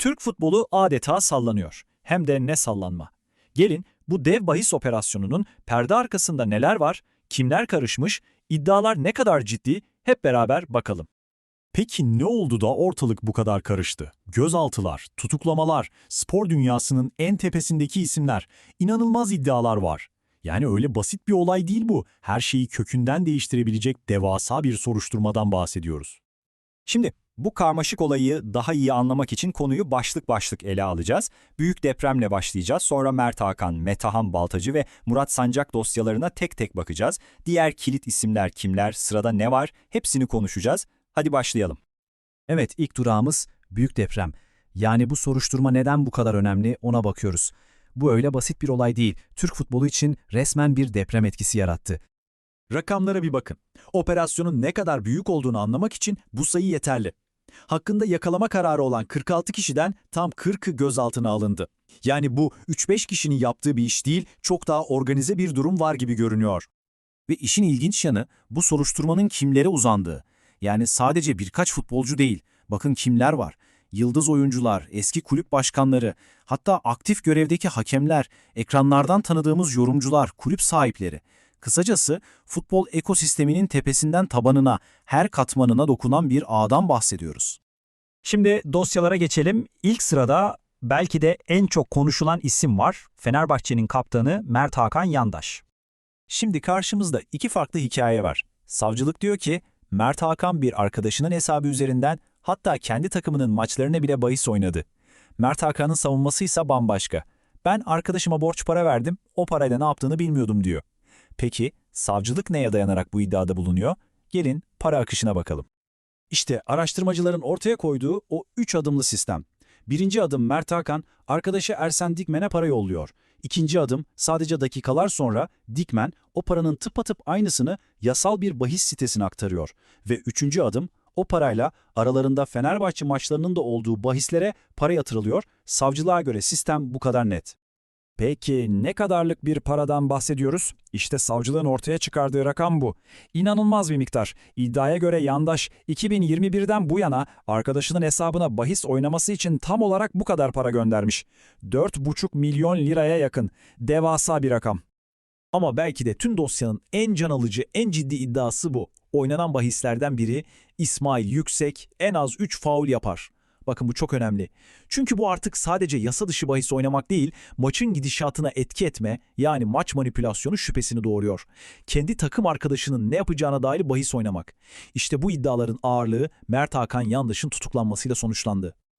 Türk futbolu adeta sallanıyor. Hem de ne sallanma. Gelin bu dev bahis operasyonunun perde arkasında neler var, kimler karışmış, iddialar ne kadar ciddi hep beraber bakalım. Peki ne oldu da ortalık bu kadar karıştı? Gözaltılar, tutuklamalar, spor dünyasının en tepesindeki isimler, inanılmaz iddialar var. Yani öyle basit bir olay değil bu. Her şeyi kökünden değiştirebilecek devasa bir soruşturmadan bahsediyoruz. Şimdi bu karmaşık olayı daha iyi anlamak için konuyu başlık başlık ele alacağız. Büyük depremle başlayacağız. Sonra Mert Hakan, Metahan Baltacı ve Murat Sancak dosyalarına tek tek bakacağız. Diğer kilit isimler kimler, sırada ne var hepsini konuşacağız. Hadi başlayalım. Evet, ilk durağımız büyük deprem. Yani bu soruşturma neden bu kadar önemli ona bakıyoruz. Bu öyle basit bir olay değil. Türk futbolu için resmen bir deprem etkisi yarattı. Rakamlara bir bakın. Operasyonun ne kadar büyük olduğunu anlamak için bu sayı yeterli. Hakkında yakalama kararı olan 46 kişiden tam 40'ı gözaltına alındı. Yani bu 3-5 kişinin yaptığı bir iş değil, çok daha organize bir durum var gibi görünüyor. Ve işin ilginç yanı bu soruşturmanın kimlere uzandığı. Yani sadece birkaç futbolcu değil, bakın kimler var. Yıldız oyuncular, eski kulüp başkanları, hatta aktif görevdeki hakemler, ekranlardan tanıdığımız yorumcular, kulüp sahipleri. Kısacası futbol ekosisteminin tepesinden tabanına, her katmanına dokunan bir ağdan bahsediyoruz. Şimdi dosyalara geçelim. İlk sırada belki de en çok konuşulan isim var. Fenerbahçe'nin kaptanı Mert Hakan Yandaş. Şimdi karşımızda iki farklı hikaye var. Savcılık diyor ki Mert Hakan bir arkadaşının hesabı üzerinden hatta kendi takımının maçlarına bile bahis oynadı. Mert Hakan'ın savunması ise bambaşka. Ben arkadaşıma borç para verdim, o parayla ne yaptığını bilmiyordum diyor. Peki savcılık neye dayanarak bu iddiada bulunuyor? Gelin para akışına bakalım. İşte araştırmacıların ortaya koyduğu o üç adımlı sistem. Birinci adım Mert Hakan, arkadaşı Ersen Dikmen'e para yolluyor. İkinci adım sadece dakikalar sonra Dikmen o paranın tıpatıp aynısını yasal bir bahis sitesine aktarıyor. Ve üçüncü adım o parayla aralarında Fenerbahçe maçlarının da olduğu bahislere para yatırılıyor. Savcılığa göre sistem bu kadar net. Peki ne kadarlık bir paradan bahsediyoruz? İşte savcılığın ortaya çıkardığı rakam bu. İnanılmaz bir miktar. İddiaya göre yandaş 2021'den bu yana arkadaşının hesabına bahis oynaması için tam olarak bu kadar para göndermiş. 4,5 milyon liraya yakın. Devasa bir rakam. Ama belki de tüm dosyanın en can alıcı, en ciddi iddiası bu. Oynanan bahislerden biri İsmail Yüksek en az 3 faul yapar. Bakın bu çok önemli. Çünkü bu artık sadece yasa dışı bahis oynamak değil, maçın gidişatına etki etme, yani maç manipülasyonu şüphesini doğuruyor. Kendi takım arkadaşının ne yapacağına dair bahis oynamak. İşte bu iddiaların ağırlığı Mert Hakan Yandaş'ın tutuklanmasıyla sonuçlandı.